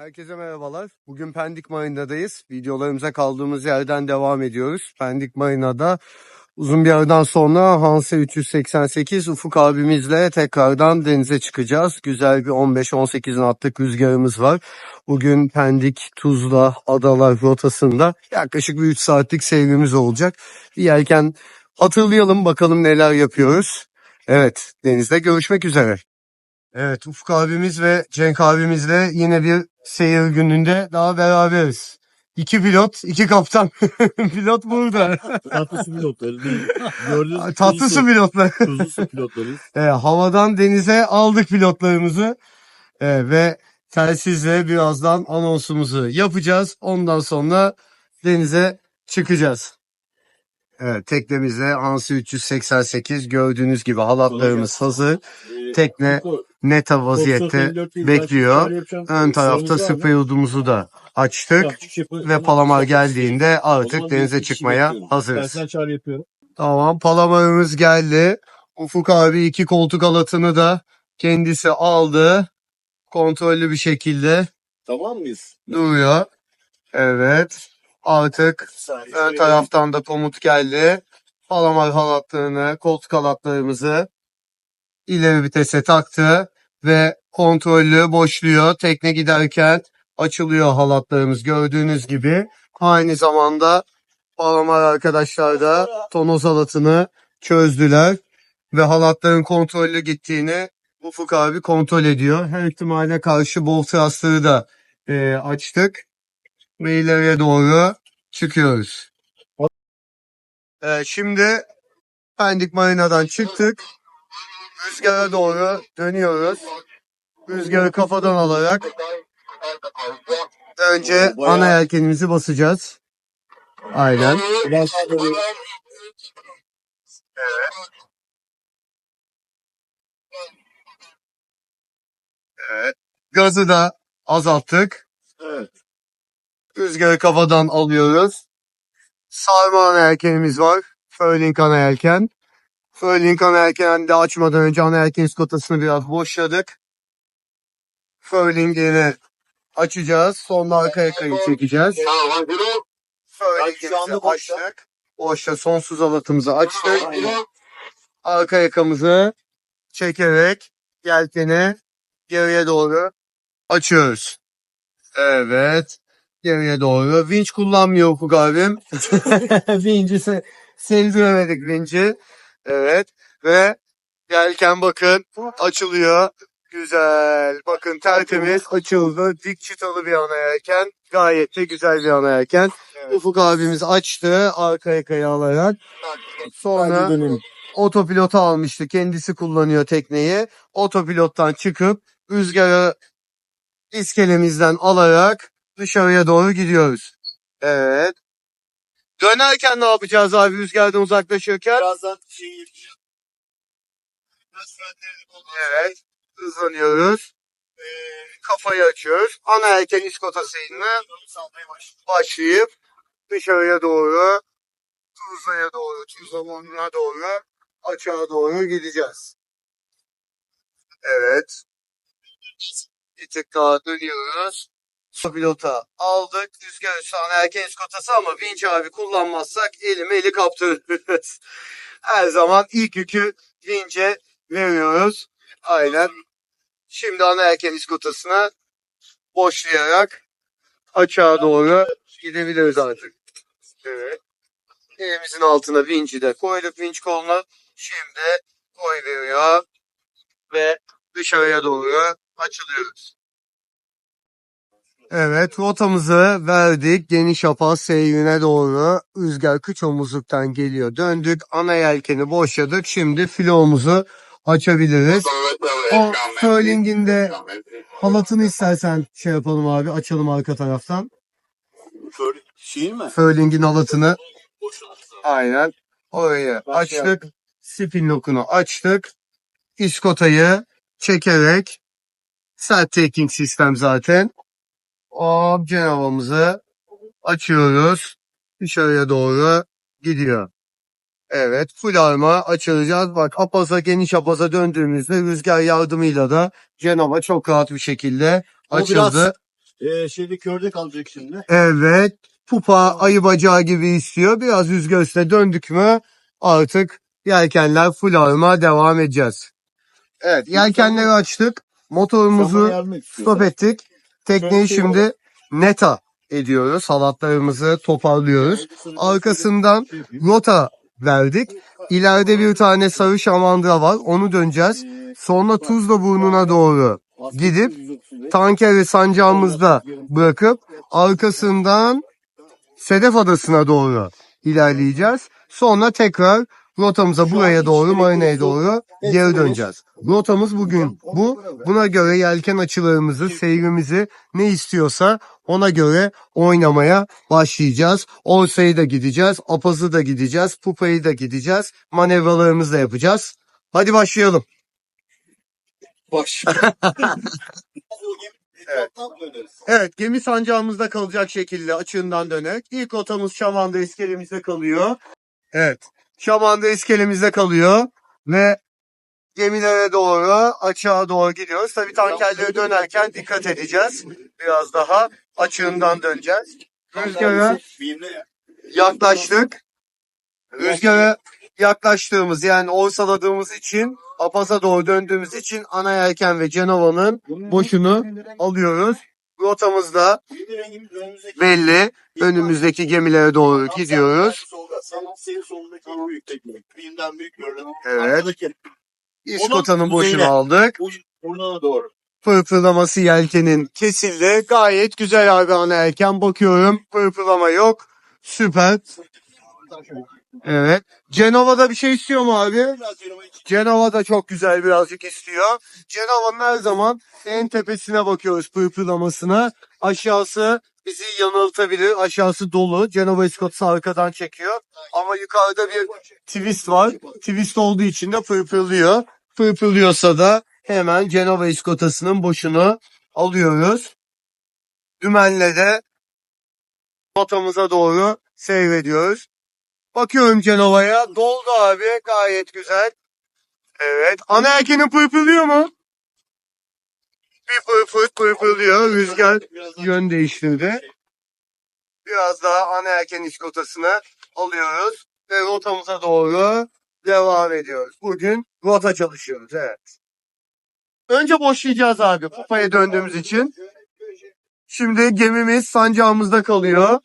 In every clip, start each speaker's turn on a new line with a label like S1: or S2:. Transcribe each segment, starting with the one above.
S1: Herkese merhabalar. Bugün Pendik Marina'dayız. Videolarımıza kaldığımız yerden devam ediyoruz. Pendik Marina'da uzun bir aradan sonra Hanse 388 Ufuk abimizle tekrardan denize çıkacağız. Güzel bir 15-18 knotlık rüzgarımız var. Bugün Pendik, Tuzla, Adalar rotasında yaklaşık bir 3 saatlik seyrimiz olacak. Bir yelken hatırlayalım bakalım neler yapıyoruz. Evet denizde görüşmek üzere. Evet Ufuk abimiz ve Cenk abimizle yine bir seyir gününde daha beraberiz. İki pilot, iki kaptan. pilot burada.
S2: Tatlı su pilotları değil. Gördüğünüz
S1: Tatlı su pilotlar.
S2: Tuzlu su pilotları.
S1: E, havadan denize aldık pilotlarımızı. E, ve telsizle birazdan anonsumuzu yapacağız. Ondan sonra denize çıkacağız. Evet, teknemizde Ansi 388 gördüğünüz gibi halatlarımız hazır. Tekne neta vaziyette bekliyor. Ön tarafta spreyudumuzu da açtık ve palamar geldiğinde artık denize çıkmaya hazırız. Tamam palamarımız geldi. Ufuk abi iki koltuk alatını da kendisi aldı. Kontrollü bir şekilde
S2: Tamam mıyız?
S1: duruyor. Evet. Artık ön taraftan da komut geldi. Palamar halatlarını, koltuk halatlarımızı ileri vitese taktı ve kontrollü boşluyor. Tekne giderken açılıyor halatlarımız gördüğünüz gibi. Aynı zamanda Palamar arkadaşlar da tonoz halatını çözdüler ve halatların kontrollü gittiğini Ufuk abi kontrol ediyor. Her ihtimale karşı bol thrust'ları da e, açtık ve ileriye doğru çıkıyoruz. E, şimdi Pendik Marina'dan çıktık. Rüzgara doğru dönüyoruz. Rüzgarı kafadan alarak önce ana yelkenimizi basacağız. Aynen.
S2: Biraz
S1: Evet. Gazı da azalttık.
S2: Evet.
S1: Rüzgarı kafadan alıyoruz. Sarma ana yelkenimiz var. Furling ana yelken. Furling ana yelken de açmadan önce ana yelken skotasını biraz boşladık. Furling'ini açacağız. Sonra arka yakayı çekeceğiz. Furling'imizi açtık. Boşta sonsuz alatımızı açtık. Arka yakamızı çekerek yelkeni geriye doğru açıyoruz. Evet. Geriye doğru. Vinç kullanmıyor Ufuk abim. Vinci se sevdiremedik vinci. Evet. Ve yelken bakın açılıyor. Güzel. Bakın tertemiz açıldı. Dik çıtalı bir ana yelken. Gayet de güzel bir ana yelken. Ufuk abimiz açtı. Arka yakayı alarak. Sonra otopilota almıştı. Kendisi kullanıyor tekneyi. Otopilottan çıkıp rüzgarı iskelemizden alarak dışarıya doğru gidiyoruz. Evet. Dönerken ne yapacağız abi rüzgardan uzaklaşırken?
S2: Birazdan şey
S1: Evet. Hızlanıyoruz. Ee, kafayı açıyoruz. Ana erken iskotasıyla başlayıp dışarıya doğru Tuzla'ya doğru, Tuzla'ya doğru açığa doğru gideceğiz. Evet. Bir tık daha dönüyoruz. Pilota aldık. Rüzgar ana erken iskotası ama vinç abi kullanmazsak elime eli kaptırırız. Her zaman ilk yükü vinçe veriyoruz. Aynen. Şimdi ana erken iskotasına boşlayarak açığa doğru gidebiliriz artık. Evet. Elimizin altına vinci de koyduk vinç koluna. Şimdi koy veriyor ve dışarıya doğru açılıyoruz. Evet rotamızı verdik. Geniş yapaz seyrine doğru rüzgar kıç omuzluktan geliyor. Döndük ana yelkeni boşladık. Şimdi filomuzu açabiliriz. O furling'in de halatını istersen şey yapalım abi açalım arka taraftan.
S2: Şey mi?
S1: Furling'in halatını aynen orayı açtık. Spin lock'unu açtık. İskotayı çekerek set taking sistem zaten. O cenavamızı açıyoruz. Dışarıya doğru gidiyor. Evet full arma açılacağız. Bak apaza geniş apaza döndüğümüzde rüzgar yardımıyla da Cenova çok rahat bir şekilde
S2: O
S1: açıldı.
S2: biraz Ee, şeyde körde kalacak şimdi.
S1: Evet. Pupa ayı bacağı gibi istiyor. Biraz rüzgar üstüne döndük mü artık yelkenler full arma devam edeceğiz. Evet yelkenleri açtık. Motorumuzu
S2: Sana yardım et
S1: stop
S2: istiyorsan.
S1: ettik. Tekneyi şimdi neta ediyoruz. Halatlarımızı toparlıyoruz. Arkasından
S2: Şey
S1: rota verdik. İleride bir tane sarı şamandıra var. Onu döneceğiz. Sonra Tuzla burnuna doğru gidip
S2: 135.
S1: tankeri sancağımızda bırakıp arkasından Sedef Adası'na doğru ilerleyeceğiz. Sonra tekrar rotamıza buraya doğru, marineye doğru geri döneceğiz. Rotamız bugün bu. Buna göre yelken açılarımızı, seyrimizi ne istiyorsa ona göre oynamaya başlayacağız. Orsa'yı da gideceğiz, Apaz'ı da gideceğiz, Pupa'yı da gideceğiz. Manevralarımızı da yapacağız. Hadi başlayalım.
S2: Baş.
S1: Evet.
S2: evet.
S1: Gemi sancağımızda kalacak şekilde açığından dönerek. İlk rotamız Şaman'da iskelemizde kalıyor. Evet. Şaman'da iskelemizde kalıyor ve gemilere doğru açığa doğru gidiyoruz. Tabii tankerlere dönerken dikkat edeceğiz. Biraz daha açığından döneceğiz. Rüzgara yaklaştık. Rüzgara yaklaştığımız yani orsaladığımız için Apaz'a doğru döndüğümüz için ana yelken ve Cenova'nın boşunu alıyoruz. Rotamızda belli. Önümüzdeki gemilere doğru gidiyoruz. Evet. İskotanın boşunu aldık.
S2: Burnuna doğru.
S1: Pırpırlaması yelkenin kesildi. Gayet güzel abi ana yelken. Bakıyorum pırpırlama yok. Süper. Evet. Cenova'da bir şey istiyor mu abi?
S2: Biraz yanıma iç.
S1: Cenova da çok güzel birazcık istiyor. Cenova'nın her zaman en tepesine bakıyoruz pırpırlamasına. Aşağısı bizi yanıltabilir. Aşağısı dolu. Cenova iskotası arkadan çekiyor. Ama yukarıda bir twist var. Twist olduğu için de pırpırlıyor. Pırpırlıyorsa da hemen Cenova iskotasının boşunu alıyoruz. Dümenle de rotamıza doğru seyrediyoruz. Bakıyorum Cenova'ya. Doldu abi. Gayet güzel. Evet. Ana erkenin pırpırlıyor mu? Bir pırpır pırpırlıyor. Rüzgar yön değiştirdi. Biraz daha ana erken iskotasını alıyoruz. Ve rotamıza doğru devam ediyoruz. Bugün rota çalışıyoruz. Evet. Önce boşlayacağız abi. Kupaya döndüğümüz için. Şimdi gemimiz sancağımızda kalıyor.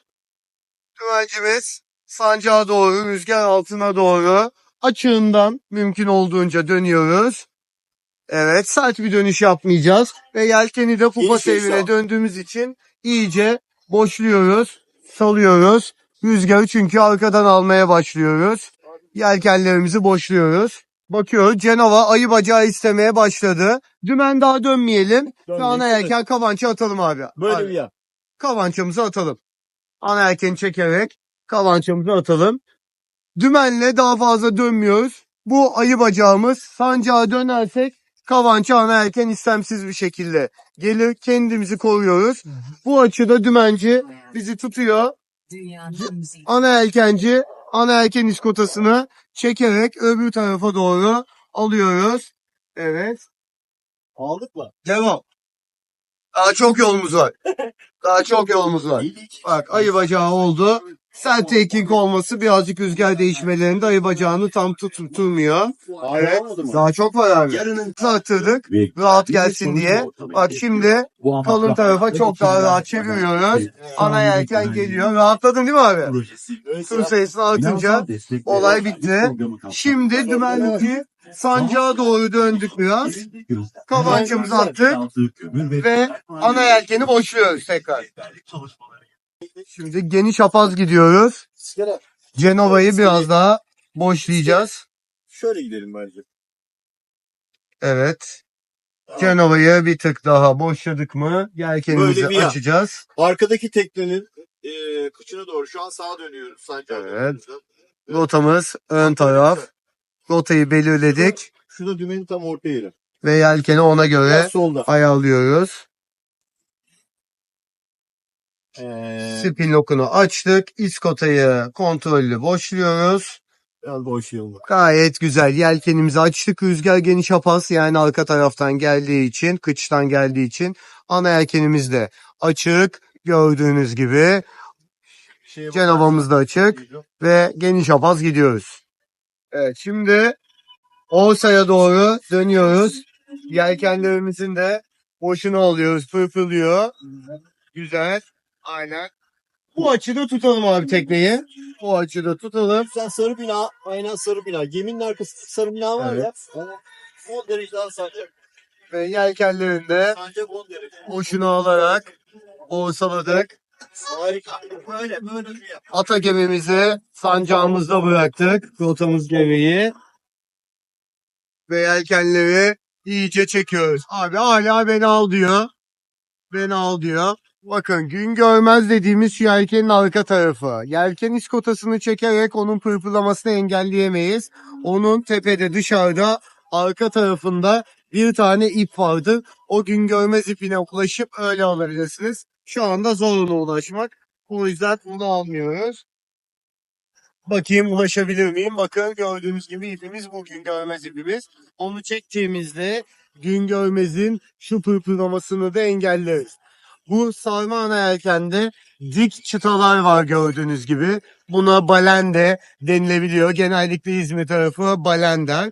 S1: Güvencimiz sancağa doğru, rüzgar altına doğru açığından mümkün olduğunca dönüyoruz. Evet, sert bir dönüş yapmayacağız. Ve yelkeni de pupa sevrine döndüğümüz için iyice boşluyoruz, salıyoruz. Rüzgarı çünkü arkadan almaya başlıyoruz. Yelkenlerimizi boşluyoruz. Bakıyoruz Cenova ayı bacağı istemeye başladı. Dümen daha dönmeyelim. Ve ana yelken kavança atalım abi.
S2: Böyle
S1: Abi
S2: bir yap.
S1: kavançamızı atalım. Ana yelkeni çekerek kavançamızı atalım. Dümenle daha fazla dönmüyoruz. Bu ayı bacağımız sancağa dönersek kavança ana yelken istemsiz bir şekilde gelir. Kendimizi koruyoruz. Bu açıda dümenci bizi tutuyor. Ana yelkenci ana yelken iskotasını çekerek öbür tarafa doğru alıyoruz. Evet.
S2: Aldık mı?
S1: Devam. Daha çok yolumuz var. Daha çok yolumuz var. Bak ayı bacağı oldu. Sert teknik olması birazcık rüzgar değişmelerinde ayı bacağını tam tutturmuyor. Evet. Daha çok var abi.
S2: Yarının
S1: Arttırdık. Rahat gelsin diye. Bak şimdi kalın tarafa çok daha rahat çeviriyoruz. Ana yelken geliyor. Rahatladın değil mi abi? Tur sayısını artınca olay bitti. Şimdi dümenli sancağa doğru döndük biraz. Kavançamızı attık ve ana yelkeni boşluyoruz tekrar. Şimdi geniş apaz gidiyoruz.
S2: İskele.
S1: Cenova'yı biraz daha boşlayacağız.
S2: Şöyle gidelim bence.
S1: Evet. Cenova'yı bir tık daha boşladık mı yelkenimizi
S2: Böyle bir yap.
S1: açacağız.
S2: Arkadaki teknenin e, kıçına doğru şu an sağa dönüyoruz. Sancağa
S1: Evet.
S2: dönüyoruz.
S1: Rotamız ön taraf. Rotayı belirledik
S2: Şurada dümenin tam orta yeri.
S1: ve yelkeni ona göre
S2: Biraz solda.
S1: ayarlıyoruz.
S2: Ee,
S1: Spin lock'unu açtık. İskotayı kontrollü boşluyoruz.
S2: Biraz boş yıldı.
S1: Gayet güzel. Yelkenimizi açtık. Rüzgar geniş apas yani arka taraftan geldiği için, kıçtan geldiği için ana yelkenimiz de açık. Gördüğünüz gibi
S2: Şeye
S1: Cenova'mız da açık ve geniş apaz gidiyoruz. Evet şimdi Orsa'ya doğru dönüyoruz. Yelkenlerimizin de boşuna alıyoruz. Pırpırlıyor. Güzel. Aynen. Bu açıda tutalım abi tekneyi. Bu açıda tutalım.
S2: Sen sarı bina, aynen sarı bina. Geminin arkasında sarı bina var ya.
S1: Evet.
S2: O 10 dereceden sancak.
S1: Ve yelkenlerinde
S2: Sancak 10 derece.
S1: boşuna alarak orsaladık.
S2: Harika. Böyle böyle bir yap.
S1: Ata gemimizi sancağımızda bıraktık. Rotamız gereği. Ve yelkenleri iyice çekiyoruz. Abi hala beni al diyor. Beni al diyor. Bakın gün görmez dediğimiz şu yelkenin arka tarafı. Yelken iskotasını çekerek onun pırpırlamasını engelleyemeyiz. Onun tepede dışarıda arka tarafında bir tane ip vardır. O gün görmez ipine ulaşıp öyle alabilirsiniz. Şu anda zor ona ulaşmak. O yüzden bunu almıyoruz. Bakayım ulaşabilir miyim? Bakın gördüğünüz gibi ipimiz bugün görmez ipimiz. Onu çektiğimizde gün görmezin şu pırpırlamasını da engelleriz. Bu sarma ana yelkende dik çıtalar var gördüğünüz gibi. Buna balende denilebiliyor. Genellikle İzmir tarafı balender.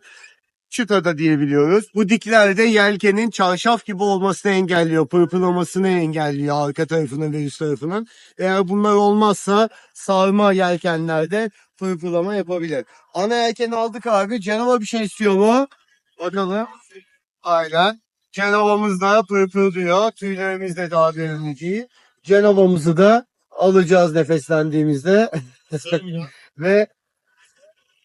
S1: Çıta da diyebiliyoruz. Bu dikler de yelkenin çarşaf gibi olmasını engelliyor. Pırpırlamasını engelliyor arka tarafının ve üst tarafının. Eğer bunlar olmazsa sarma yelkenlerde pırpırlama yapabilir. Ana yelkeni aldık abi. Cenova bir şey istiyor mu? Bakalım. Aynen. Cenova'mız da pırpırlıyor. Tüylerimiz de daha verimli değil. Cenova'mızı da alacağız nefeslendiğimizde. Ve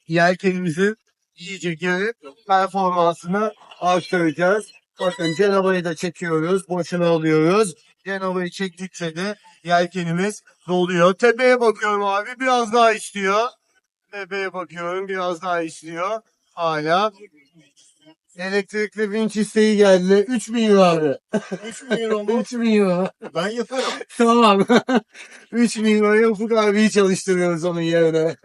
S1: yelkenimizi iyice gerip performansını arttıracağız. Bakın Cenova'yı da çekiyoruz. Boşuna alıyoruz. Cenova'yı çektikçe de yelkenimiz doluyor. Tepeye bakıyorum abi. Biraz daha istiyor. Tepeye bakıyorum. Biraz daha istiyor. Hala. Elektrikli vinç isteği geldi. 3000 euro abi.
S2: 3 milyon euro.
S1: 3000 euro.
S2: Ben yaparım.
S1: Tamam. 3000 euroya Ufuk abiyi çalıştırıyoruz onun yerine.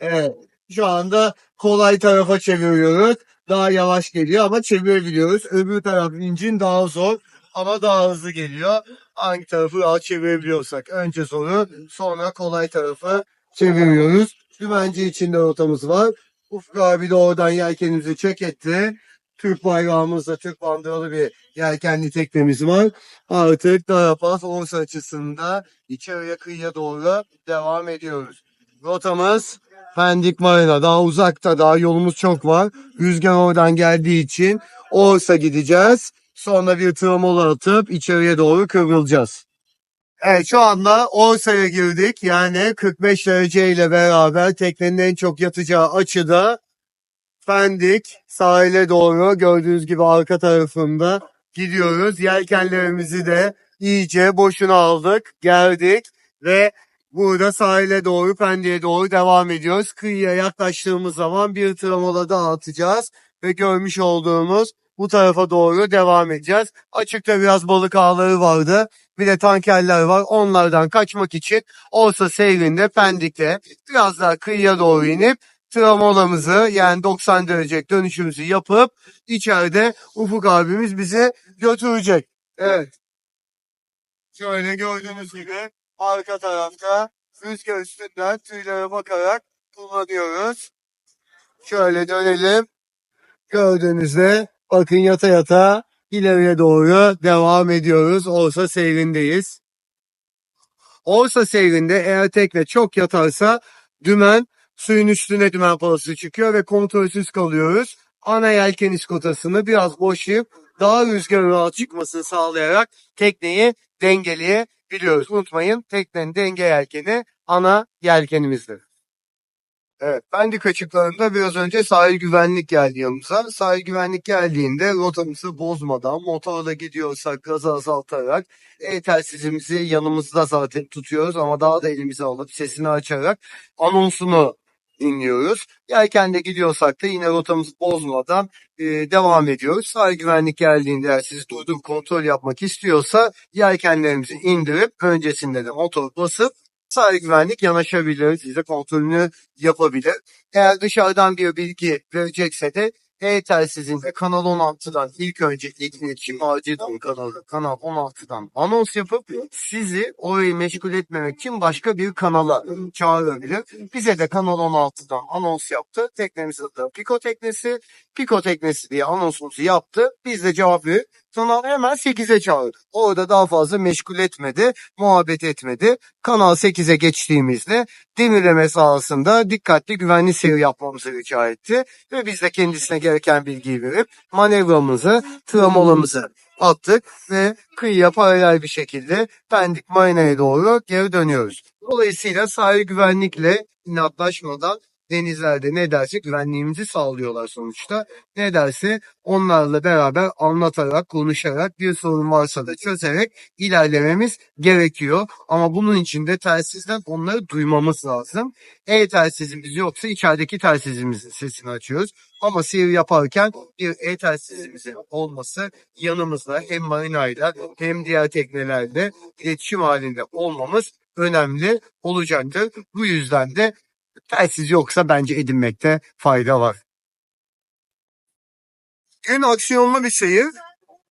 S1: evet. Şu anda kolay tarafa çeviriyoruz. Daha yavaş geliyor ama çevirebiliyoruz. Öbür taraf vincin daha zor ama daha hızlı geliyor. Hangi tarafı rahat çevirebiliyorsak. Önce zoru sonra kolay tarafı çeviriyoruz. Dümenci içinde rotamız var. Ufuk abi de oradan yelkenimizi çek etti. Türk bayrağımızda Türk bandıralı bir yelkenli teknemiz var. Artık Darapaz Orsa açısında içeriye kıyıya doğru devam ediyoruz. Rotamız Pendik Marina. Daha uzakta daha yolumuz çok var. Rüzgar oradan geldiği için Orsa gideceğiz. Sonra bir tramola atıp içeriye doğru kıvrılacağız. Evet şu anda Orsa'ya girdik. Yani 45 derece ile beraber teknenin en çok yatacağı açıda Pendik sahile doğru gördüğünüz gibi arka tarafında gidiyoruz. Yelkenlerimizi de iyice boşuna aldık, gerdik ve burada sahile doğru, Pendik'e doğru devam ediyoruz. Kıyıya yaklaştığımız zaman bir tramola daha atacağız ve görmüş olduğumuz bu tarafa doğru devam edeceğiz. Açıkta biraz balık ağları vardı. Bir de tankerler var. Onlardan kaçmak için Orsa seyrinde Pendik'te biraz daha kıyıya doğru inip tramolamızı yani 90 derece dönüşümüzü yapıp içeride Ufuk abimiz bizi götürecek. Evet. Şöyle gördüğünüz gibi arka tarafta rüzgar üstünden tüylere bakarak kullanıyoruz. Şöyle dönelim. Gördüğünüzde bakın yata yata ileriye doğru devam ediyoruz. Orsa seyrindeyiz. Orsa seyrinde eğer tekne çok yatarsa dümen suyun üstüne dümen palası çıkıyor ve kontrolsüz kalıyoruz. Ana yelken iskotasını biraz boşayıp daha rüzgarın rahat çıkmasını sağlayarak tekneyi dengeleyebiliyoruz. Unutmayın teknenin denge yelkeni ana yelkenimizdir. Evet, Pendik açıklarında biraz önce sahil güvenlik geldi yanımıza. Sahil güvenlik geldiğinde rotamızı bozmadan, motorla gidiyorsak gazı azaltarak, e telsizimizi yanımızda zaten tutuyoruz ama daha da elimize alıp sesini açarak anonsunu dinliyoruz. Yelken'de gidiyorsak da yine rotamızı bozmadan e, devam ediyoruz. Sahil güvenlik geldiğinde eğer sizi durdurup kontrol yapmak istiyorsa yelkenlerimizi indirip öncesinde de motor basıp sahil güvenlik yanaşabilir, size kontrolünü yapabilir. Eğer dışarıdan bir bilgi verecekse de e-telsizinde Kanal 16'dan ilk önce iletişim acil durum kanalı Kanal 16'dan anons yapıp sizi orayı meşgul etmemek için başka bir kanala çağırabilir. Bize de Kanal 16'dan anons yaptı. Teknemizin adı Piko Teknesi. Piko Teknesi diye anonsumuzu yaptı. Biz de cevap verip Kanal hemen 8'e çağırdı. Orada daha fazla meşgul etmedi, muhabbet etmedi. Kanal 8'e geçtiğimizde demirleme sahasında dikkatli güvenli seyir yapmamızı rica etti. Ve biz de kendisine gereken bilgiyi verip manevramızı, travmalarımızı attık ve kıyıya paralel bir şekilde Pendik Marina'ya doğru geri dönüyoruz. Dolayısıyla sahil güvenlikle inatlaşmadan denizlerde ne derse güvenliğimizi sağlıyorlar sonuçta. Ne derse onlarla beraber anlatarak, konuşarak bir sorun varsa da çözerek ilerlememiz gerekiyor. Ama bunun için de telsizden onları duymamız lazım. E-telsizimiz yoksa içerideki telsizimizin sesini açıyoruz. Ama seyir yaparken bir e-telsizimizin olması yanımızda hem marinayla hem diğer teknelerle iletişim halinde olmamız önemli olacaktır. Bu yüzden de telsiz yoksa bence edinmekte fayda var. Gün aksiyonlu bir seyir.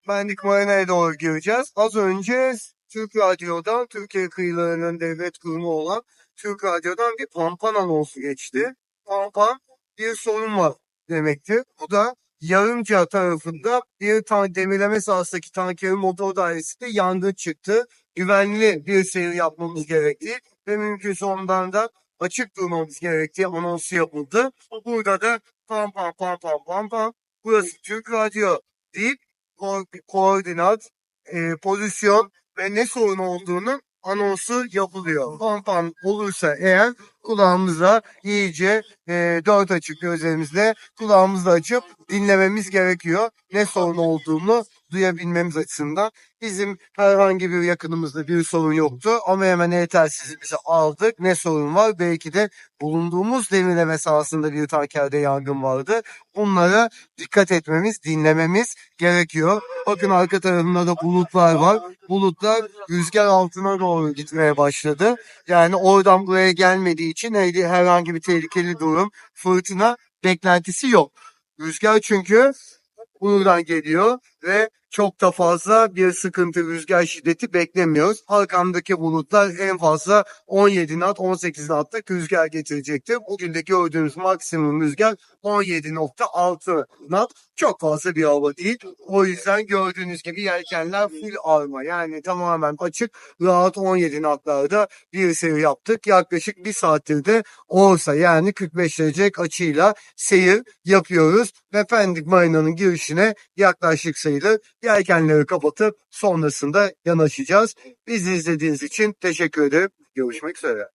S1: Bendik Marina'ya doğru gireceğiz. Az önce Türk Radyo'dan, Türkiye kıyılarının devlet kurumu olan Türk Radyo'dan bir pampan anonsu geçti. Pampan bir sorun var demektir. Bu da Yarımca tarafında bir tane demirleme sahasındaki tankerin motor dairesinde yangın çıktı. Güvenli bir seyir yapmamız gerekti ve mümkünse ondan da açık durmamız gerektiği anonsu yapıldı. Burada da pam pam pam pam pam pam burası Türk Radyo deyip ko- koordinat, e, pozisyon ve ne sorun olduğunu anonsu yapılıyor. Pam pam olursa eğer kulağımıza iyice e, dört açık gözlerimizle kulağımızı açıp dinlememiz gerekiyor. Ne sorun olduğunu duyabilmemiz açısından. Bizim herhangi bir yakınımızda bir sorun yoktu ama hemen e-telsizimizi aldık. Ne sorun var? Belki de bulunduğumuz demirleme sahasında bir tankerde yangın vardı. Bunlara dikkat etmemiz, dinlememiz gerekiyor. Bakın arka tarafında da bulutlar var. Bulutlar rüzgar altına doğru gitmeye başladı. Yani oradan buraya gelmediği için her- herhangi bir tehlikeli durum, fırtına beklentisi yok. Rüzgar çünkü buradan geliyor ve çok da fazla bir sıkıntı rüzgar şiddeti beklemiyoruz. Arkamdaki bulutlar en fazla 17 knot 18 knotlık rüzgar getirecektir. Bugün de gördüğünüz maksimum rüzgar 17.6 knot. Çok fazla bir hava değil. O yüzden gördüğünüz gibi yelkenler full arma. Yani tamamen açık rahat 17 knotlarda bir seyir yaptık. Yaklaşık bir saattir de Orsa yani 45 derece açıyla seyir yapıyoruz. Ve Pendik Marina'nın girişine yaklaşık sayılır. Yelkenleri kapatıp sonrasında yanaşacağız. Bizi izlediğiniz için teşekkür ederim. Görüşmek üzere.